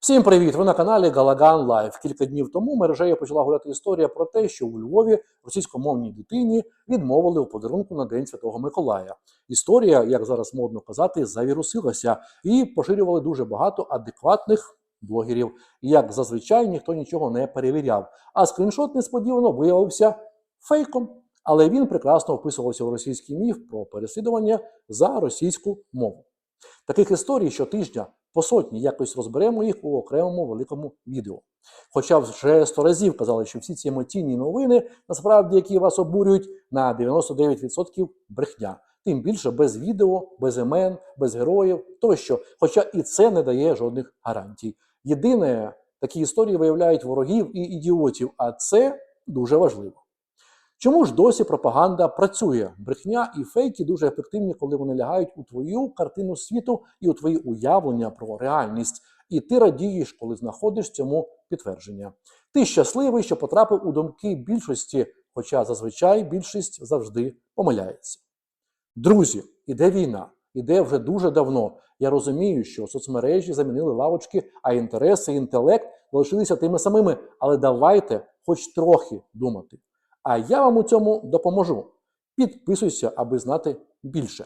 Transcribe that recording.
Всім привіт! Ви на каналі Галаган Лайв. Кілька днів тому мережею почала гуляти історія про те, що у Львові російськомовній дитині відмовили у подарунку на День Святого Миколая. Історія, як зараз модно казати, завірусилася і поширювали дуже багато адекватних блогерів. Як зазвичай ніхто нічого не перевіряв. А скріншот несподівано виявився фейком. Але він прекрасно вписувався у російський міф про переслідування за російську мову. Таких історій щотижня по сотні якось розберемо їх у окремому великому відео. Хоча вже сто разів казали, що всі ці емоційні новини, насправді, які вас обурюють, на 99% брехня. Тим більше без відео, без імен, без героїв тощо. Хоча і це не дає жодних гарантій. Єдине, такі історії виявляють ворогів і ідіотів, а це дуже важливо. Чому ж досі пропаганда працює? Брехня і фейки дуже ефективні, коли вони лягають у твою картину світу і у твої уявлення про реальність. І ти радієш, коли знаходиш цьому підтвердження. Ти щасливий, що потрапив у думки більшості, хоча зазвичай більшість завжди помиляється. Друзі, іде війна, іде вже дуже давно. Я розумію, що соцмережі замінили лавочки, а інтереси інтелект залишилися тими самими. Але давайте хоч трохи думати. А я вам у цьому допоможу. Підписуйся, аби знати більше.